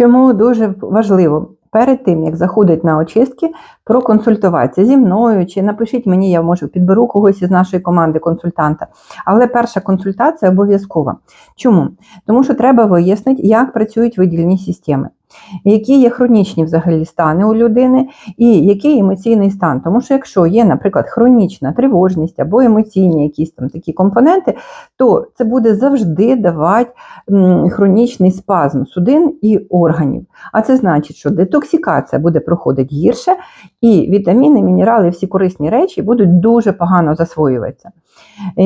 Чому дуже важливо перед тим, як заходить на очистки, проконсультуватися зі мною, чи напишіть мені, я можу підберу когось із нашої команди консультанта. Але перша консультація обов'язкова. Чому? Тому що треба вияснити, як працюють видільні системи. Які є хронічні взагалі стани у людини, і який емоційний стан. Тому що якщо є, наприклад, хронічна тривожність або емоційні якісь там такі компоненти, то це буде завжди давати хронічний спазм судин і органів. А це значить, що детоксикація буде проходити гірше, і вітаміни, мінерали, всі корисні речі будуть дуже погано засвоюватися. Е,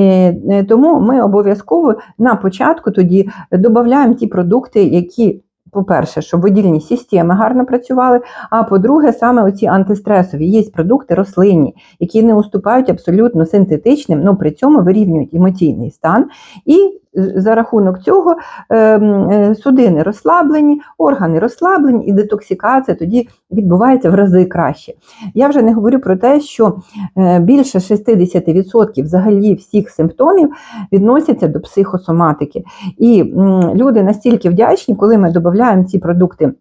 е, Тому ми обов'язково на початку тоді додаємо ті продукти, які. По-перше, щоб видільні системи гарно працювали. А по-друге, саме оці антистресові є продукти рослинні, які не уступають абсолютно синтетичним, але при цьому вирівнюють емоційний стан. І за рахунок цього е, судини розслаблені, органи розслаблені, і детоксикація тоді відбувається в рази краще. Я вже не говорю про те, що е, більше 60% взагалі всіх симптомів відносяться до психосоматики. І люди настільки вдячні, коли ми додаємо ці продукти.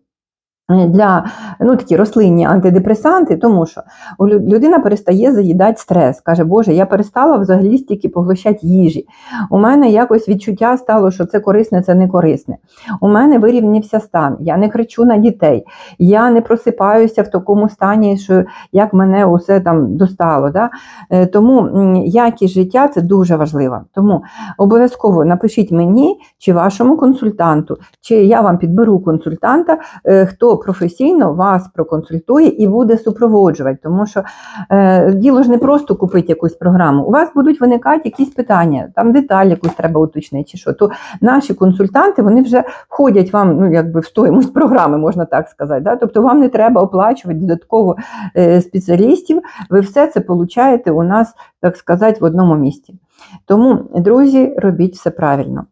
Е, для ну, такі рослинні антидепресанти, тому що людина перестає заїдати стрес. Каже, Боже, я перестала взагалі стільки поглощати їжі. У мене якось відчуття стало, що це корисне, це не корисне. У мене вирівнявся стан, я не кричу на дітей, я не просипаюся в такому стані, що як мене усе там достало. Да? Е, тому якість життя це дуже важливо. Тому обов'язково напишіть мені чи вашому консультанту, чи я вам підберу консультанта, е, професійно вас проконсультує і буде супроводжувати, тому що е, діло ж не просто купити якусь програму. У вас будуть виникати якісь питання, там деталь якусь треба уточнити, чи що. То наші консультанти вони вже входять вам ну, якби в стоїмость програми, можна так сказати. Да? Тобто вам не треба оплачувати додатково е, спеціалістів, ви все це получаєте у нас, так сказати, в одному місці. Тому, друзі, робіть все правильно.